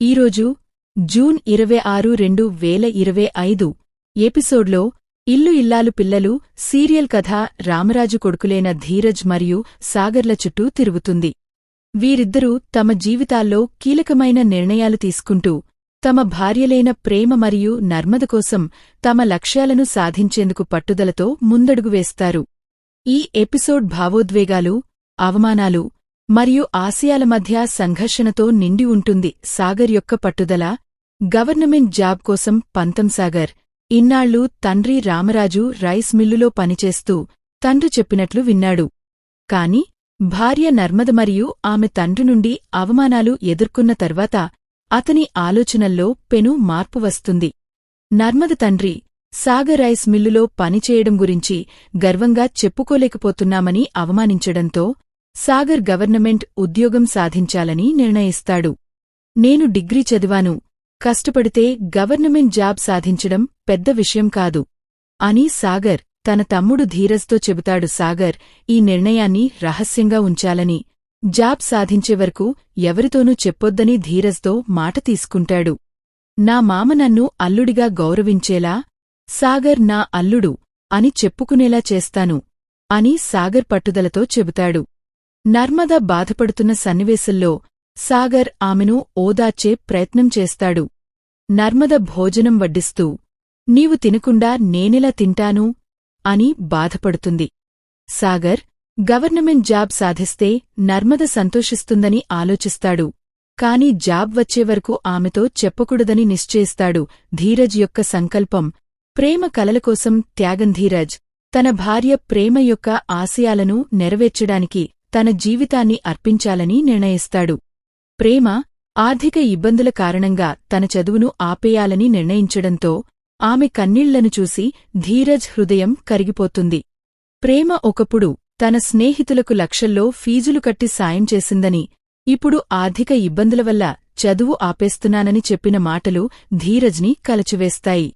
ఈరోజు జూన్ ఇరవై ఆరు రెండు వేల ఇరవై ఐదు ఎపిసోడ్లో ఇల్లు ఇల్లాలు పిల్లలు సీరియల్ కథ రామరాజు కొడుకులైన ధీరజ్ మరియు సాగర్ల చుట్టూ తిరుగుతుంది. వీరిద్దరూ తమ జీవితాల్లో కీలకమైన నిర్ణయాలు తీసుకుంటూ తమ భార్యలైన ప్రేమ మరియు నర్మద కోసం తమ లక్ష్యాలను సాధించేందుకు పట్టుదలతో ముందడుగు వేస్తారు. ఈ ఎపిసోడ్ భావోద్వేగాలు అవమానాలు మరియు ఆసియాల మధ్య సంఘర్షణతో నిండి ఉంటుంది సాగర్ యొక్క పట్టుదల. గవర్నమెంట్ జాబ్ కోసం పంతం సాగర్. ఇన్నాళ్ళు తండ్రి రామరాజు రైస్ మిల్లులో పనిచేస్తూ తండ్రి చెప్పినట్లు విన్నాడు. కాని భార్య నర్మద మరియు ఆమె తండ్రి నుండి అవమానాలు ఎదుర్కొన్న తర్వాత అతని ఆలోచనల్లో పెను మార్పు వస్తుంది. నర్మద తండ్రి సాగర్ రైస్ మిల్లులో పనిచేయడం గురించి గర్వంగా చెప్పుకోలేకపోతున్నామని అవమానించడంతో సాగర్ గవర్నమెంట్ ఉద్యోగం సాధించాలని నిర్ణయిస్తాడు. నేను డిగ్రీ చదివాను. కష్టపడితే గవర్నమెంట్ జాబ్ సాధించడం పెద్ద విషయం కాదు. అని సాగర్ తన తమ్ముడు ధీరజ్తో చెబుతాడు. సాగర్ ఈ నిర్ణయాన్ని రహస్యంగా ఉంచాలని జాబ్ సాధించే వరకు ఎవరితోనూ చెప్పొద్దని ధీరజ్తో మాట తీసుకుంటాడు. నా మామ నన్ను అల్లుడిగా గౌరవించేలా సాగర్ నా అల్లుడు అని చెప్పుకునేలా చేస్తాను అని సాగర్ పట్టుదలతో చెబుతాడు. నర్మద బాధపడుతున్న సన్నివేశంలో సాగర్ ఆమెను ఓదార్చే ప్రయత్నం చేస్తాడు. నర్మద భోజనం వడ్డిస్తూ నీవు తినకుండా నేనెలా తింటాను అని బాధపడుతుంది. సాగర్ గవర్నమెంట్ జాబ్ సాధిస్తే నర్మద సంతోషిస్తుందని ఆలోచిస్తాడు. కాని జాబ్ వచ్చేవరకు ఆమెతో చెప్పకూడదని నిశ్చయిస్తాడు ధీరజ్ యొక్క సంకల్పం. ప్రేమ కలలకోసం త్యాగంధీరజ్ త్యాగం ధీరజ్. తన భార్య ప్రేమ యొక్క ఆశయాలను నెరవేర్చడానికి తన జీవితాన్ని అర్పించాలని నిర్ణయిస్తాడు. ప్రేమ ఆర్థిక ఇబ్బందుల కారణంగా తన చదువును ఆపేయాలని నిర్ణయించడంతో ఆమె కన్నీళ్ళను చూసి ధీరజ్ హృదయం కరిగిపోతుంది. ప్రేమ ఒకప్పుడు తన స్నేహితులకు లక్షల్లో ఫీజులు కట్టి సాయం చేసిందని ఇప్పుడు ఆర్థిక ఇబ్బందుల వల్ల చదువు ఆపేస్తున్నానని చెప్పిన మాటలు ధీరజ్ని కలచివేస్తాయి.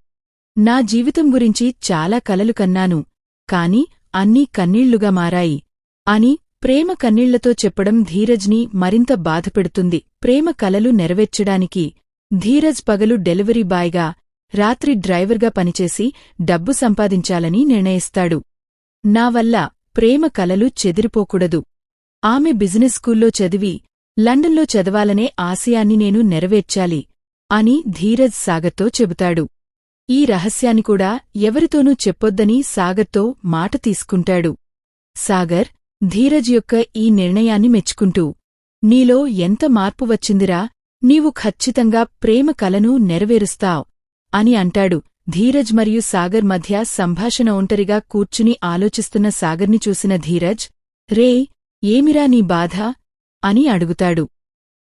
నా జీవితం గురించి చాలా కలలు కన్నాను కాని అన్నీ కన్నీళ్ళుగా మారాయి అని ప్రేమ కన్నీళ్ళతో చెప్పడం ధీరజ్ని మరింత బాధపెడుతుంది. ప్రేమ కలలు నెరవేర్చడానికి ధీరజ్ పగలు డెలివరీ బాయ్గా రాత్రి డ్రైవర్గా పనిచేసి డబ్బు సంపాదించాలని నిర్ణయిస్తాడు. నా వల్ల ప్రేమ కలలు చెదిరిపోకూడదు. ఆమె బిజినెస్ స్కూల్లో చదివి లండన్లో చదవాలనే ఆశయాన్ని నేను నెరవేర్చాలి అని ధీరజ్ సాగర్తో చెబుతాడు. ఈ రహస్యాన్ని కూడా ఎవరితోనూ చెప్పొద్దని సాగర్తో మాట తీసుకుంటాడు. సాగర్ ధీరజ్ యొక్క ఈ నిర్ణయాన్ని మెచ్చుకుంటూ నీలో ఎంత మార్పు వచ్చిందిరా నీవు ఖచ్చితంగా ప్రేమ కలను నెరవేరుస్తావ్ అని అంటాడు ధీరజ్ మరియు సాగర్ మధ్య సంభాషణ ఒంటరిగా కూర్చుని ఆలోచిస్తున్న సాగర్ని చూసిన ధీరజ్ రే ఏమిరా నీ బాధ అని అడుగుతాడు.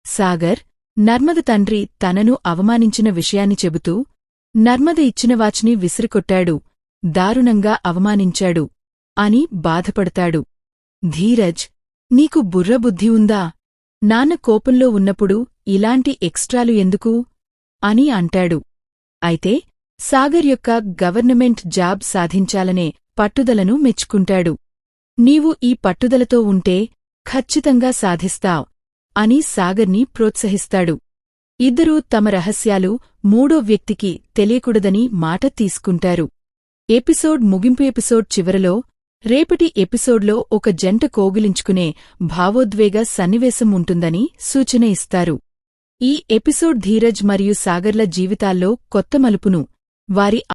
సాగర్ నర్మద తండ్రి తనను అవమానించిన విషయాన్ని చెబుతూ నర్మద ఇచ్చిన వాచ్ని విసిరికొట్టాడు దారుణంగా అవమానించాడు అని బాధపడతాడు. ధీరజ్ నీకు బుర్రబుద్ధి ఉందా? నాన్న కోపంలో ఉన్నప్పుడు ఇలాంటి ఎక్స్ట్రాలు ఎందుకు? అని అంటాడు. అయితే సాగర్ యొక్క గవర్నమెంట్ జాబ్ సాధించాలనే పట్టుదలను మెచ్చుకుంటాడు. నీవు ఈ పట్టుదలతో ఉంటే ఖచ్చితంగా సాధిస్తావ్ అని సాగర్ని ప్రోత్సహిస్తాడు. ఇద్దరూ తమ రహస్యాలు మూడో వ్యక్తికి తెలియకూడదని మాట తీసుకుంటారు. ఎపిసోడ్ ముగింపు ఎపిసోడ్ చివరలో రేపటి ఎపిసోడ్లో ఒక జంట కోగిలించుకునే భావోద్వేగ సన్నివేశం ఉంటుందని సూచన ఇస్తారు. ఈ ఎపిసోడ్ ధీరజ్ మరియు సాగర్ల జీవితాల్లో కొత్త మలుపును వారి